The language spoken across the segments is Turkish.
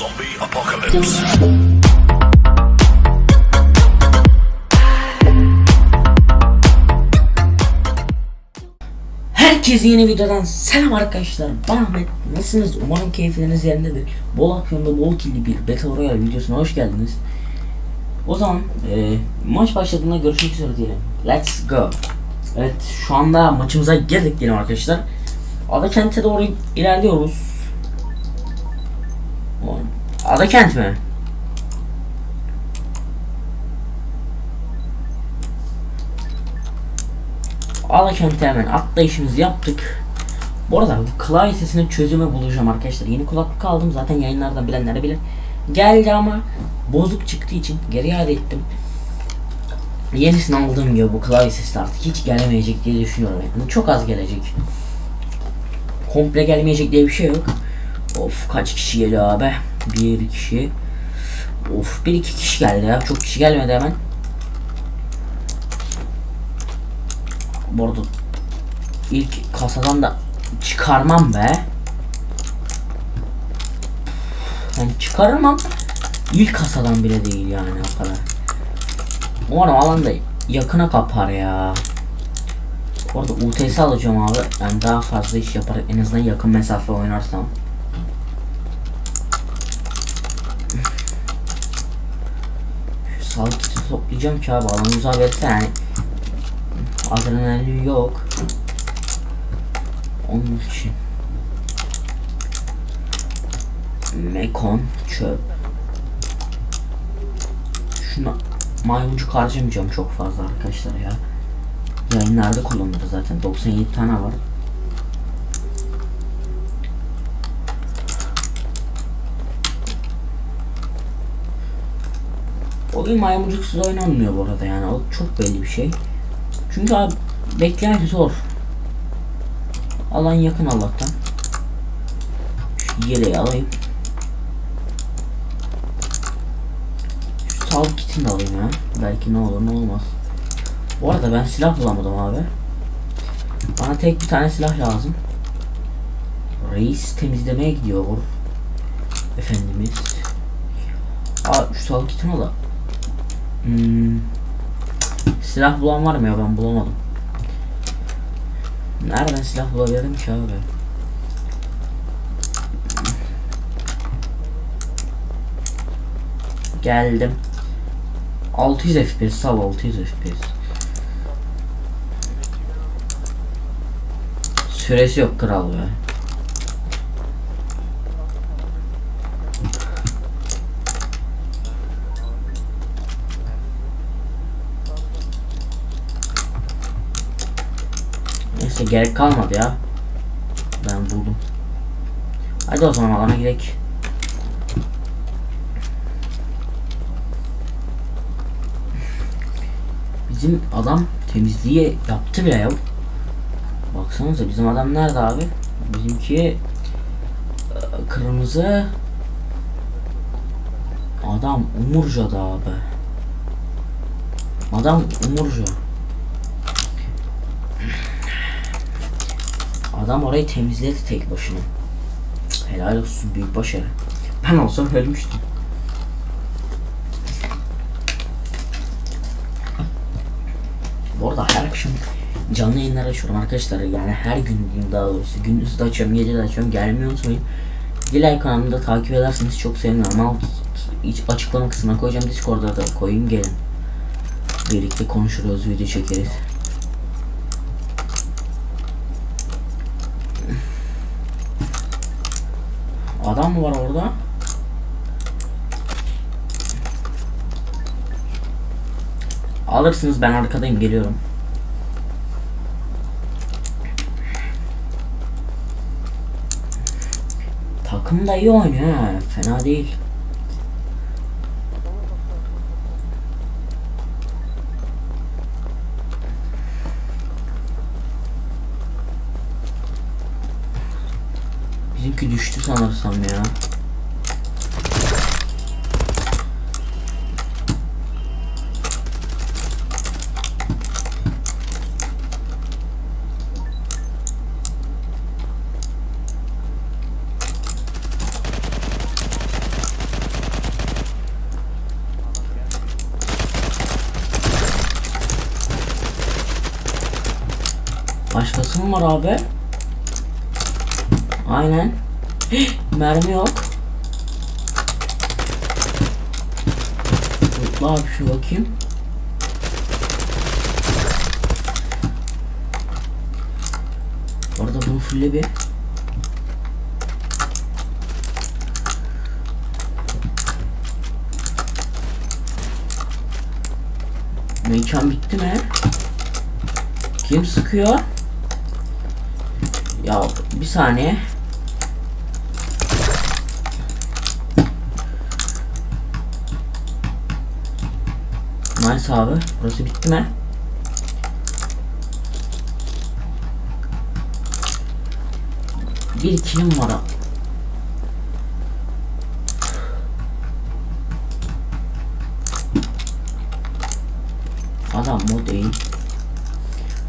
Zombie apocalypse. Herkese yeni videodan selam arkadaşlar. Ben Ahmet. Nasılsınız? Umarım keyifleriniz yerindedir. Bol aksiyonda bol killi bir Battle Royale videosuna hoş geldiniz. O zaman e, maç başladığında görüşmek üzere diyelim. Let's go. Evet şu anda maçımıza girdik diyelim arkadaşlar. Ada kente doğru ilerliyoruz. Ada kent mi? Alakent'e hemen atlayışımızı yaptık. Bu arada bu klavye sesinin çözümü bulacağım arkadaşlar. Yeni kulaklık aldım zaten yayınlardan bilenler bilir. Geldi ama bozuk çıktığı için geri iade ettim. Yenisini aldığım gibi bu klavye sesi artık hiç gelemeyecek diye düşünüyorum. Yani çok az gelecek. Komple gelmeyecek diye bir şey yok. Of kaç kişi geliyor abi? Bir kişi. Of bir iki kişi geldi ya. Çok kişi gelmedi hemen. Bu arada ilk kasadan da çıkarmam be. Yani çıkarırım ama ilk kasadan bile değil yani o kadar. Umarım alan da yakına kapar ya. Orada UTS alacağım abi. Yani daha fazla iş yapar en azından yakın mesafe oynarsam. Şu sağlık kiti toplayacağım ki abi alanı uzağa verse yani Adrenalin yok. Onun için. Mekon çöp. Şuna maymuncuk harcamayacağım çok fazla arkadaşlar ya. Yayınlarda kullanılır zaten. 97 tane var. Oyun maymuncuksuz oynanmıyor bu arada yani o çok belli bir şey. Çünkü abi beklemek zor. Alan yakın Allah'tan. Şu yeleği alayım. Şu sağlık kitini alayım ya. Belki ne olur ne olmaz. Bu arada ben silah bulamadım abi. Bana tek bir tane silah lazım. Reis temizlemeye gidiyor. Efendimiz. Aa şu sağlık kitini al. Hmm. Silah bulan var mı ya ben bulamadım. Nereden silah bulabilirim ki abi? Geldim. 600 FPS sal 600 FPS. Süresi yok kral be. Neyse gerek kalmadı ya. Ben buldum. Hadi o zaman alana gidelim. Bizim adam temizliği yaptı bile ya. Baksanıza bizim adam nerede abi? Bizimki e, kırmızı adam Umurca'da abi. Adam Umurca. Adam orayı temizledi tek başına. Helal olsun büyük başarı. Ben olsam ölmüştüm. Bu arada her akşam canlı yayınlar açıyorum arkadaşlar. Yani her gün daha doğrusu. Gündüz de açıyorum, gece de açıyorum. Gelmeyi unutmayın. Dilay kanalını da takip ederseniz çok sevinirim. Alt açıklama kısmına koyacağım. Discord'da da koyayım gelin. Birlikte konuşuruz, video çekeriz. Adam mı var orada? Alırsınız ben arkadayım geliyorum. Takım da iyi oynuyor fena değil. Düştü sanırsam ya. Başkası mı var abi? Aynen. Mermi yok. Dur abi şu bakayım. Orada bunu fulle bir. Mekan bitti mi? Kim sıkıyor? Ya bir saniye. Nice abi. Burası bitti mi? Bir kilim var. abi. Adam mı değil.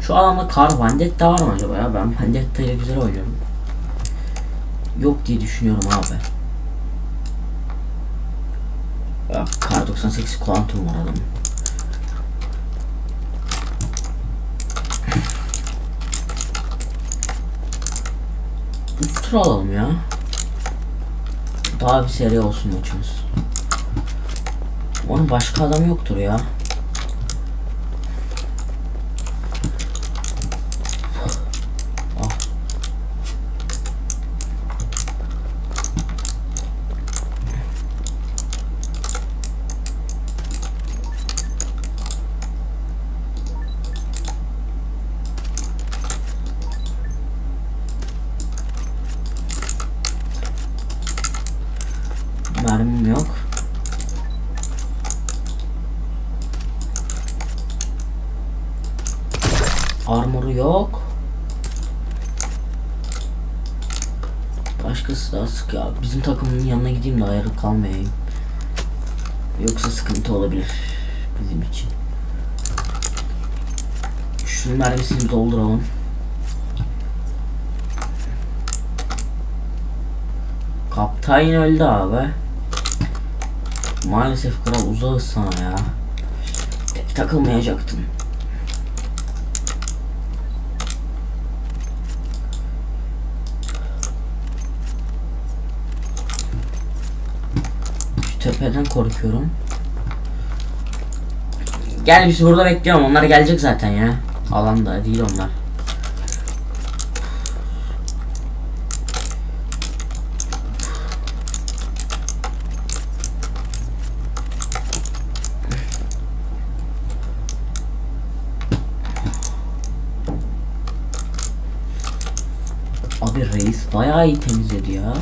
Şu adamda kar Vendetta var mı acaba ya? Ben Vendetta ile güzel oynuyorum. Yok diye düşünüyorum abi. Ya, kar 98 Quantum var adamın. Tur alalım ya. Daha bir seri olsun maçımız. Onun başka adam yoktur ya. Ah. Mermim yok. Armoru yok. Başkası daha sık ya. Bizim takımın yanına gideyim de ayrı kalmayayım. Yoksa sıkıntı olabilir bizim için. Şunun mermisini dolduralım. Kaptan öldü abi. Maalesef kral uzağız sana ya. Tek takılmayacaktın. Tepeden korkuyorum. Gel biz burada bekliyorum. Onlar gelecek zaten ya. Alanda değil onlar. Abi reis bayağı iyi temizledi ya.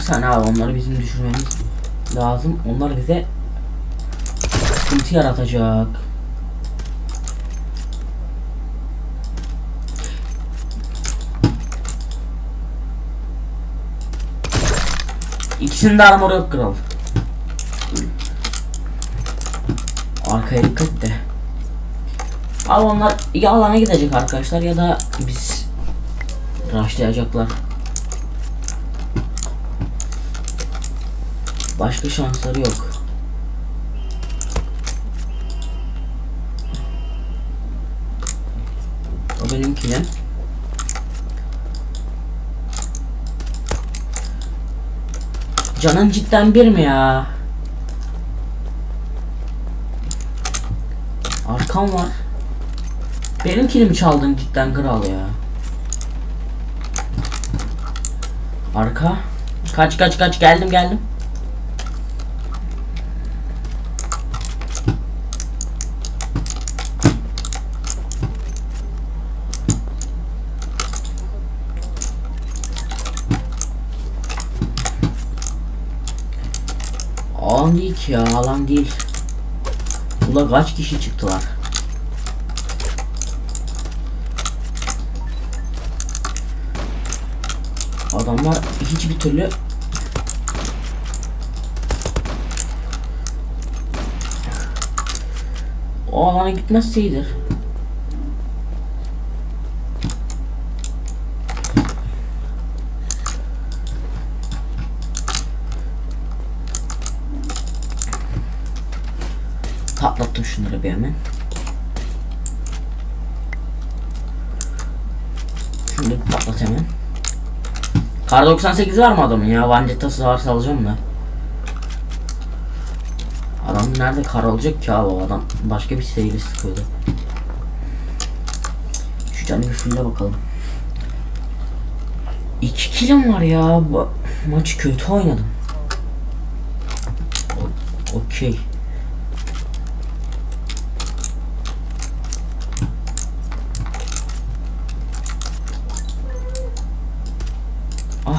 Bir saniye abi onları bizim düşürmemiz lazım. Onlar bize sıkıntı yaratacak. İkisinde armor yok kral. Arkaya dikkat de. Abi onlar ya alana gidecek arkadaşlar ya da biz rushlayacaklar. Başka şansları yok. O benimki ne? Canın cidden bir mi ya? Arkam var. Benim kilimi çaldın cidden kral ya. Arka. Kaç kaç kaç geldim geldim. Alan değil ki ya alan değil. Ula kaç kişi çıktılar? Adamlar hiçbir türlü O alana iyidir. Patlattım şunları bir hemen. Şunu bir patlat hemen. Kar 98 var mı adamın ya? Vandetta'sı varsa alacağım da. Adam nerede kar alacak ki abi adam? Başka bir seyri sıkıyordu. Şu canı bir fulle bakalım. 2 kilim var ya. Maçı kötü oynadım. Okey.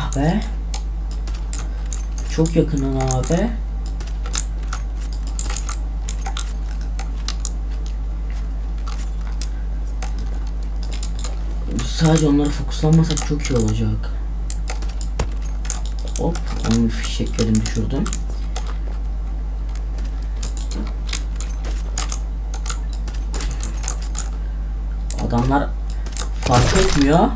Ah be. Çok yakının abi. Sadece onlara fokuslanmasak çok iyi olacak. Hop, onun fişeklerini düşürdüm. Adamlar fark etmiyor.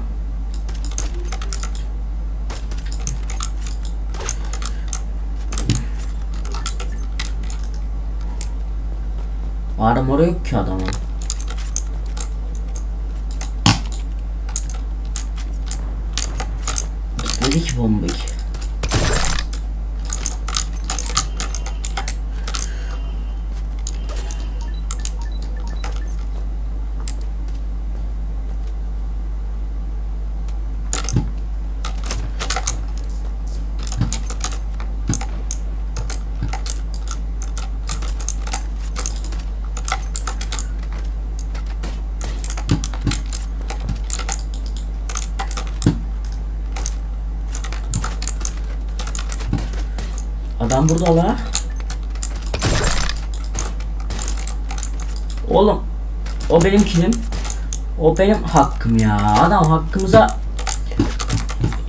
Armor yok ki adamın. Gitmedi ki bomba. Adam burada la. Oğlum o benim kilim. O benim hakkım ya. Adam hakkımıza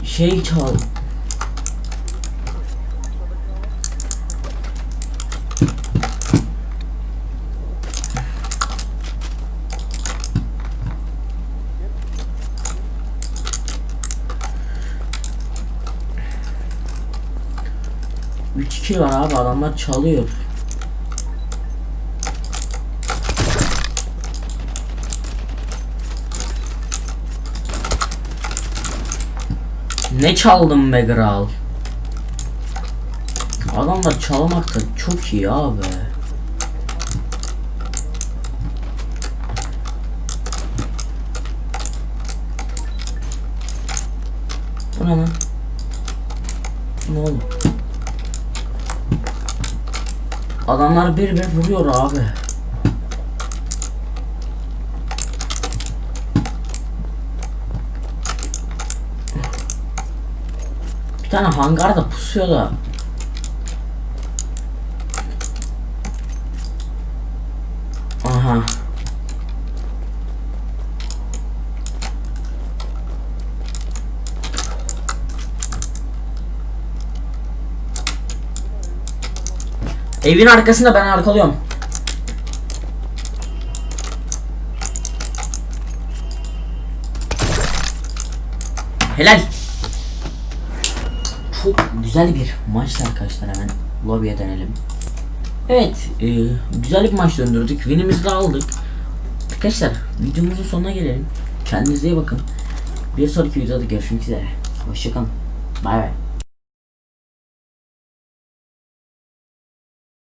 şey çal. Kill var abi adamlar çalıyor. Ne çaldım be kral? Adamlar çalmakta çok iyi abi. Bu ne lan? Ne oldu? Adamlar bir bir vuruyor abi. Bir tane hangarda pusuyor da. Evin arkasında ben arkalıyorum. Helal. Çok güzel bir maçtı arkadaşlar hemen lobiye dönelim. Evet, e, güzel bir maç döndürdük. Win'imizi de aldık. Arkadaşlar videomuzun sonuna gelelim. Kendinize iyi bakın. Bir sonraki videoda görüşmek üzere. Hoşçakalın. Bay bay.